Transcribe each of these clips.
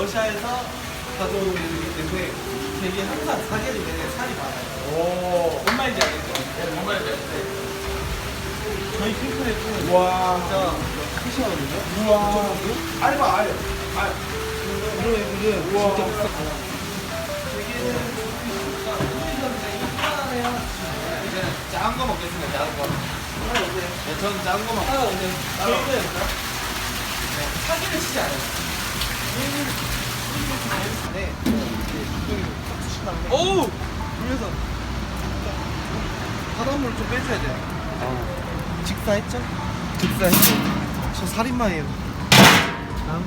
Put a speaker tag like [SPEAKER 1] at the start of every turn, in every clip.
[SPEAKER 1] 러시아에서 가져온 애들이기 때문에 되게 항상 사계를 내내 살이 많아요.
[SPEAKER 2] 오.
[SPEAKER 1] 뭔 말인지 알겠죠? 뭔 말인지 알겠죠? 저희 핑크랩은
[SPEAKER 2] 와.
[SPEAKER 1] 진짜 푸시하거든요.
[SPEAKER 2] 우와. 알바 알. 알.
[SPEAKER 1] 이런 애들은
[SPEAKER 2] 우와.
[SPEAKER 1] 진짜 비싸. 되게는 이제 작은 거 먹겠습니다. 작은 거. 네, 저는 작은 거 먹고. 저희는 네, 사기를 치지 않아요. 네. 오! 물려서 바닷물 좀 빼줘야 돼요. 직사했죠? 직사했죠. 저 살인마예요. 다음.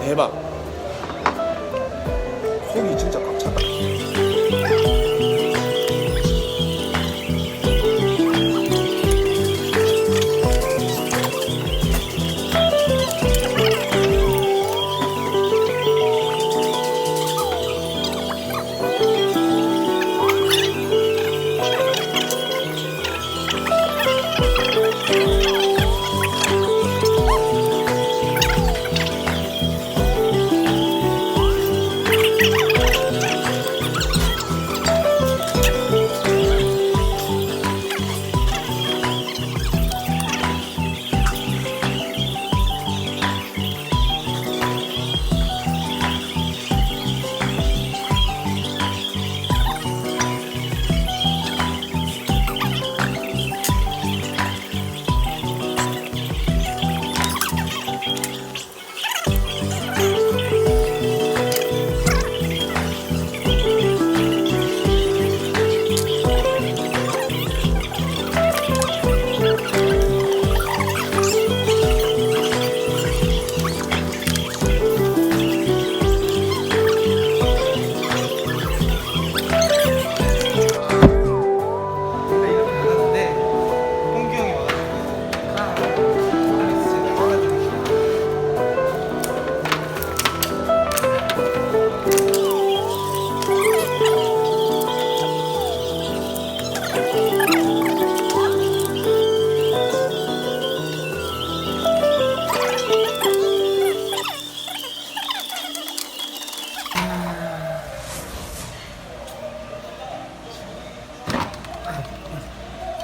[SPEAKER 2] 대박. 속이 진짜 꽉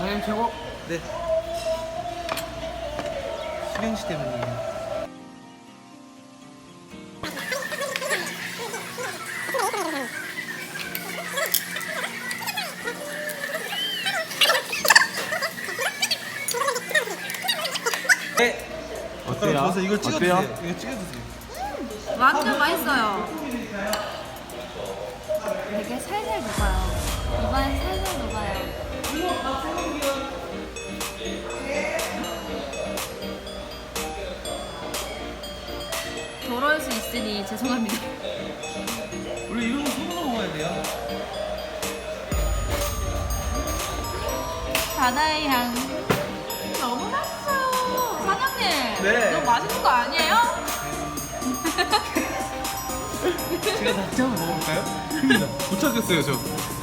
[SPEAKER 2] 장님 최고.
[SPEAKER 1] 네 수경씨 때문이에요 네
[SPEAKER 2] 어때요?
[SPEAKER 1] 저서 이걸 찍어주세요
[SPEAKER 2] 어때요?
[SPEAKER 1] 이거 찍어주세요
[SPEAKER 3] 완전 맛있어요. 되게 살살 녹아요. 입안에 살살 녹아요. 더러울 수 있으니 죄송합니다.
[SPEAKER 1] 원래 이런 거 손으로 먹어야 돼요
[SPEAKER 3] 바다의 향. 너무 맛있어요. 사장님.
[SPEAKER 1] 네.
[SPEAKER 3] 너무 맛있는 거 아니에요?
[SPEAKER 1] 제가 한번 먹어볼까요?
[SPEAKER 2] 못 찾겠어요 저.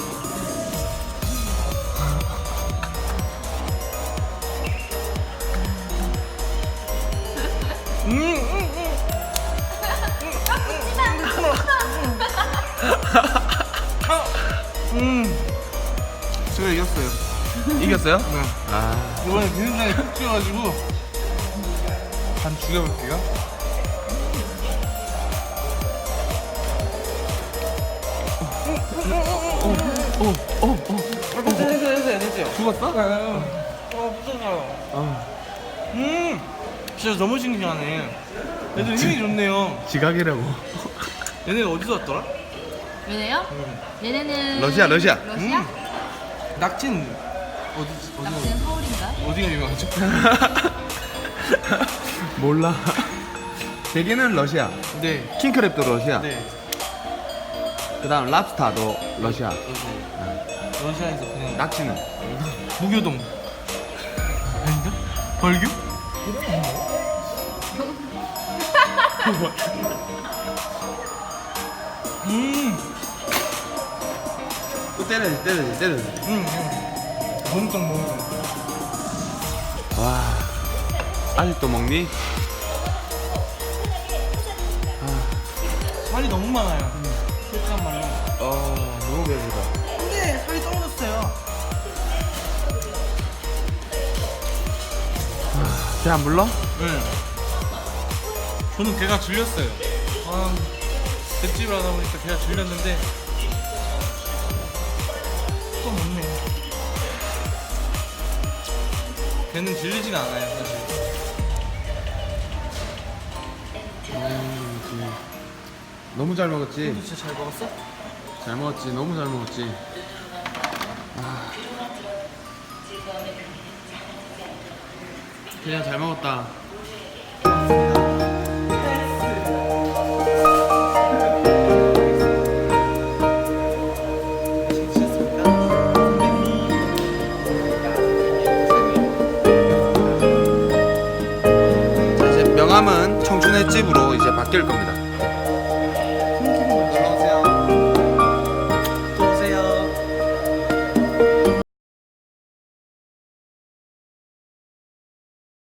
[SPEAKER 1] 제가 이겼어요
[SPEAKER 2] 이겼어요?
[SPEAKER 1] 네
[SPEAKER 2] 아.
[SPEAKER 1] 이번에 비빔장에 푹 찍어가지고 반 죽여볼게요 됐어요 됐어요 됐어요
[SPEAKER 2] 죽었어?
[SPEAKER 1] 어 무서워요
[SPEAKER 2] 어.
[SPEAKER 1] 음 진짜 너무 신기하네 얘들 힘이 좋네요
[SPEAKER 2] 지각이라고.
[SPEAKER 1] 얘네 어디서 왔더라?
[SPEAKER 3] 얘네요? 얘네는
[SPEAKER 2] 러시아, 러시아.
[SPEAKER 3] 러시아?
[SPEAKER 1] 음. 낙진 어디 어디
[SPEAKER 3] 낙지는 서울인가?
[SPEAKER 1] 어디가 유명하죠?
[SPEAKER 2] 몰라. 대게는 러시아.
[SPEAKER 1] 네.
[SPEAKER 2] 킹크랩도 러시아.
[SPEAKER 1] 네.
[SPEAKER 2] 그다음 랍스타도 러시아.
[SPEAKER 1] 러시아에서 그냥 낙
[SPEAKER 2] 낙지는
[SPEAKER 1] 무교동 아닌가? 벌교? 음,
[SPEAKER 2] 또 때려야지 때려야지 때려야지.
[SPEAKER 1] 음, 음. 몸통 몸통.
[SPEAKER 2] 와 아직도 먹니?
[SPEAKER 1] 살이 너무 많아요. 솔직한 말로.
[SPEAKER 2] 어 너무 배부르다.
[SPEAKER 1] 근데 살이 떨어졌어요.
[SPEAKER 2] 배 안 불러?
[SPEAKER 1] 네. 저는 배가 질렸어요. 아, 횟집을 하다 보니까 배가 질렸는데 또 먹네. 배는 질리진 않아요, 사실.
[SPEAKER 2] 너무 잘 먹었지.
[SPEAKER 1] 너 진짜 잘 먹었어?
[SPEAKER 2] 잘 먹었지. 너무 잘 먹었지. 아. 그냥 잘 먹었다. 자, 이제 명함은 청춘의 집으로 이제 바뀔 겁니다.